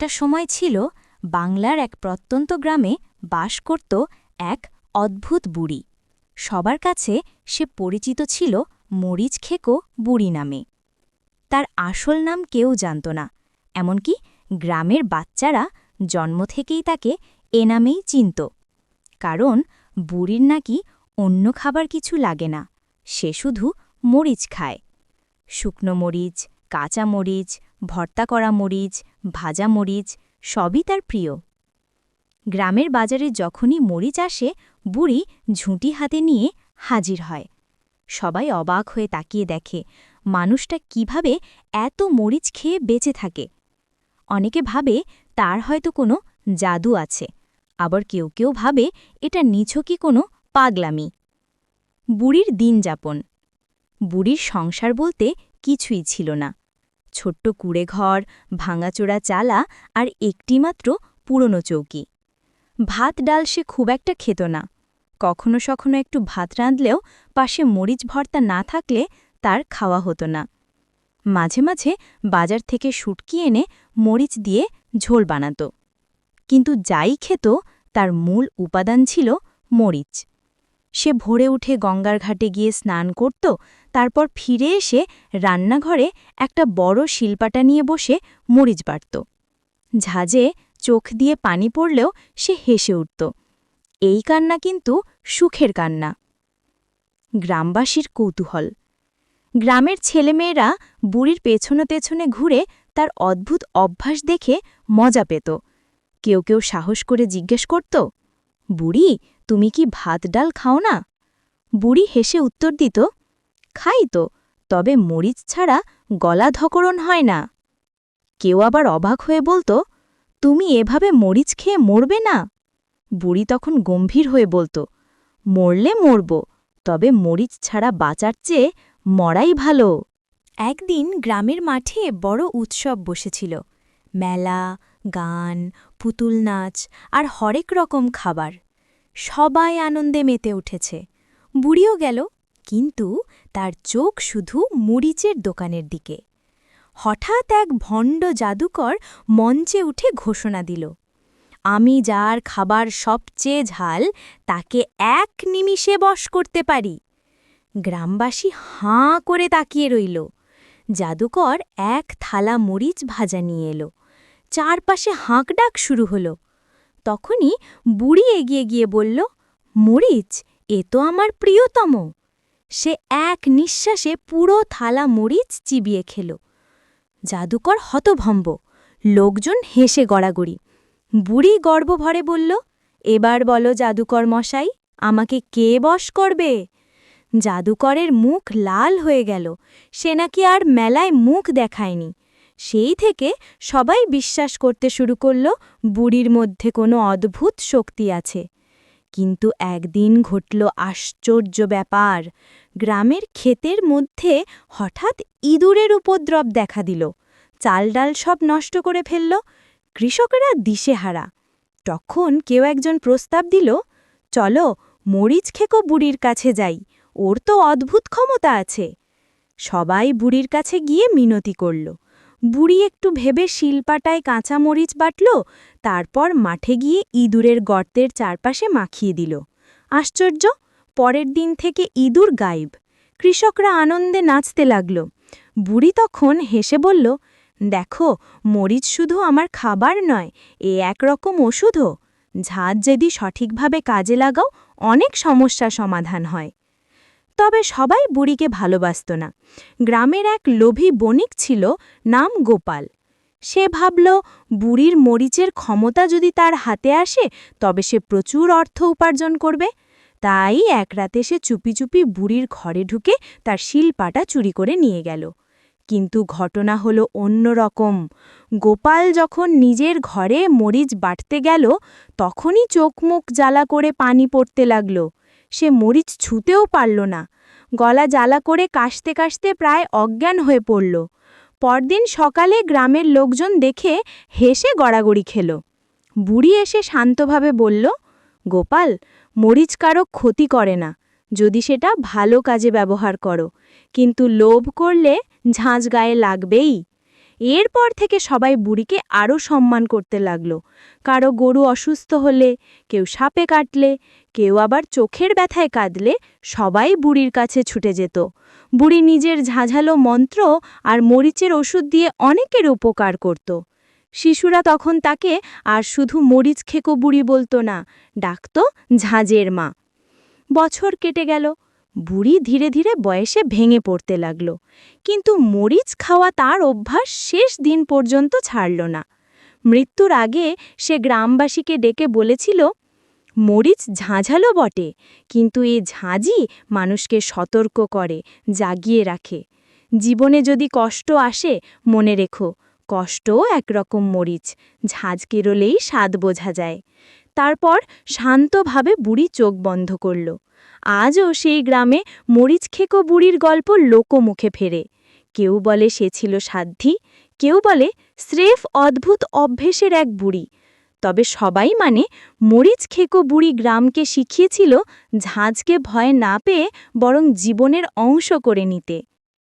একটা সময় ছিল বাংলার এক প্রত্যন্ত গ্রামে বাস করত এক অদ্ভুত বুড়ি। সবার কাছে সে পরিচিত ছিল মরিচ খেকো বুড়ি নামে। তার আসল নাম কেউ জানত না, এমনকি গ্রামের বাচ্চারা জন্ম থেকেই তাকে এ নামেই চিনত। কারণ বুড়ির নাকি অন্য খাবার কিছু লাগে না, সে শুধু মরিচ খায়। শুকনো মরিচ কাঁচা মরিচ, ভর্তা করা মরিচ, ভাজা মরিচ, সবই তার প্রিয়। গ্রামের বাজারে যখনই মরিচ আসে, বুড়ি ঝুঁটি হাতে নিয়ে হাজির হয়। সবাই অবাক হয়ে তাকিয়ে দেখে, মানুষটা কীভাবে এত মরিচ খেয়ে বেঁচে থাকে। অনেকে ভাবে তার হয়তো কোনো জাদু আছে, আবার কেউ কেউ ভাবে এটা নিছকই কোনো পাগলামি। বুড়ির দিন যাপন বুড়ির সংসার বলতে কিছুই ছিল না। ছোট্ট কুড়ে ঘর ভাঙাচোরা চালা আর একটিমাত্র পুরনো চৌকি। ভাত ডাল সে খুব একটা খেত না। কখনো সখনো একটু ভাত রাঁধলেও পাশে মরিচ ভর্তা না থাকলে তার খাওয়া হতো না। মাঝে মাঝে বাজার থেকে শুটকি এনে মরিচ দিয়ে ঝোল বানাত। কিন্তু যাই খেত, তার মূল উপাদান ছিল মরিচ। সে ভোরে উঠে গঙ্গার ঘাটে গিয়ে স্নান করত, তারপর ফিরে এসে রান্নাঘরে একটা বড় শিলপাটা নিয়ে বসে মরিচ বাড়ত ঝাঁজে চোখ দিয়ে পানি পড়লেও সে হেসে উঠত, এই কান্না কিন্তু সুখের কান্না। গ্রামবাসীর কৌতূহল। গ্রামের ছেলেমেয়েরা বুড়ির পেছনে পেছনে ঘুরে তার অদ্ভুত অভ্যাস দেখে মজা পেত। কেউ কেউ সাহস করে জিজ্ঞেস করত, বুড়ি তুমি কি ভাত, ডাল খাও না? বুড়ি হেসে উত্তর দিত, খাই তো, তবে মরিচ ছাড়া গলা ধকরণ হয় না। কেউ আবার অবাক হয়ে বলতো, তুমি এভাবে মরিচ খেয়ে মরবে না? বুড়ি তখন গম্ভীর হয়ে বলতো, মরলে মরব, তবে মরিচ ছাড়া বাঁচার চেয়ে মরাই ভালো। একদিন গ্রামের মাঠে বড় উৎসব বসেছিল, মেলা, গান, পুতুল নাচ আর হরেক রকম খাবার। সবাই আনন্দে মেতে উঠেছে। বুড়িও গেল, কিন্তু তার চোখ শুধু মরিচের দোকানের দিকে। হঠাৎ এক ভণ্ড জাদুকর মঞ্চে উঠে ঘোষণা দিল, আমি যার খাবার সবচেয়ে ঝাল, তাকে এক নিমিষে বশ করতে পারি। গ্রামবাসী হাঁ করে তাকিয়ে রইল। জাদুকর এক থালা মরিচ ভাজা নিয়ে এলো। চারপাশে হাঁকডাক শুরু হলো। তখনই বুড়ি এগিয়ে গিয়ে বলল, মরিচ, এ তো আমার প্রিয়তম। সে এক নিঃশ্বাসে পুরো থালা মরিচ চিবিয়ে খেল। জাদুকর হতভম্ব, লোকজন হেসে গড়াগড়ি। বুড়ি গর্বভরে বলল, এবার বলো জাদুকর মশাই, আমাকে কে বশ করবে? জাদুকরের মুখ লাল হয়ে গেল, সে নাকি আর মেলায় মুখ দেখায়নি। সেই থেকে সবাই বিশ্বাস করতে শুরু করল, বুড়ির মধ্যে কোনো অদ্ভুত শক্তি আছে। কিন্তু একদিন ঘটল আশ্চর্য ব্যাপার। গ্রামের ক্ষেতের মধ্যে হঠাৎ ইঁদুরের উপদ্রব দেখা দিল। চাল ডাল সব নষ্ট করে ফেলল। কৃষকেরা দিশেহারা। তখন কেউ একজন প্রস্তাব দিল, চলো, মরিচ খেকো বুড়ির কাছে যাই। ওর তো অদ্ভুত ক্ষমতা আছে। সবাই বুড়ির কাছে গিয়ে মিনতি করল। বুড়ি একটু ভেবে শিলপাটায় কাঁচা মরিচ বাটল, তারপর মাঠে গিয়ে ইঁদুরের গর্তের চারপাশে মাখিয়ে দিল। আশ্চর্য, পরের দিন থেকে ইঁদুর গায়েব। কৃষকরা আনন্দে নাচতে লাগল। বুড়ি তখন হেসে বলল, দেখো, মরিচ শুধু আমার খাবার নয়, এ একরকম ওষুধও। ঝাঁজ যদি সঠিকভাবে কাজে লাগাও, অনেক সমস্যা সমাধান হয়। তবে সবাই বুড়িকে ভালোবাসত না। গ্রামের এক লোভী বণিক ছিল, নাম গোপাল। সে ভাবল, বুড়ির মরিচের ক্ষমতা যদি তার হাতে আসে, তবে সে প্রচুর অর্থ উপার্জন করবে। তাই এক রাতে সে চুপি চুপি বুড়ির ঘরে ঢুকে তার শিলপাটা চুরি করে নিয়ে গেল। কিন্তু ঘটনা হলো অন্যরকম গোপাল যখন নিজের ঘরে মরিচ বাটতে গেল, তখনই চোখ মুখ জ্বালা করে পানি পড়তে লাগল। সে মরিচ ছুতেও পারল না। গলা জ্বালা করে কাশতে কাশতে প্রায় অজ্ঞান হয়ে পড়ল। পরদিন সকালে গ্রামের লোকজন দেখে হেসে গড়াগড়ি খেল। বুড়ি এসে শান্তভাবে বলল, গোপাল, মরিচ কারও ক্ষতি করে না। যদি সেটা ভালো কাজে ব্যবহার করো, কিন্তু লোভ করলে ঝাঁঝ গায়ে লাগবেই। এরপর থেকে সবাই বুড়িকে আরও সম্মান করতে লাগল। কারও গরু অসুস্থ হলে, কেউ সাপে কাটলে, কেউ আবার চোখের ব্যথায় কাঁদলে সবাই বুড়ির কাছে ছুটে যেত। বুড়ি নিজের ঝাঝালো মন্ত্র আর মরিচের ওষুধ দিয়ে অনেকের উপকার করত। শিশুরা তখন তাকে আর শুধু মরিচ খেকো বুড়ি বলতো না, ডাকত ঝাঁঝের মা। বছর কেটে গেল বুড়ি ধীরে ধীরে বয়সে ভেঙে পড়তে লাগল। কিন্তু মরিচ খাওয়া তার অভ্যাস শেষ দিন পর্যন্ত ছাড়ল না। মৃত্যুর আগে সে গ্রামবাসীকে ডেকে বলেছিল, মরিচ ঝাঁঝালো বটে, কিন্তু এই ঝাঁঝি মানুষকে সতর্ক করে, জাগিয়ে রাখে। জীবনে যদি কষ্ট আসে, মনে রেখো, কষ্টও একরকম মরিচ, ঝাঁঝ কেরলেই স্বাদ বোঝা যায়। তারপর শান্তভাবে বুড়ি চোখ বন্ধ করল। আজও সেই গ্রামে মরিচ খেকো বুড়ির গল্প লোকমুখে ফেরে। কেউ বলে সে ছিল সাধ্যী, কেউ বলে স্রেফ অদ্ভুত অভ্যেসের এক বুড়ি। তবে সবাই মানে মরিচ খেকো বুড়ি গ্রামকে শিখিয়েছিল ঝাঁঝকে ভয় না পেয়ে বরং জীবনের অংশ করে নিতে।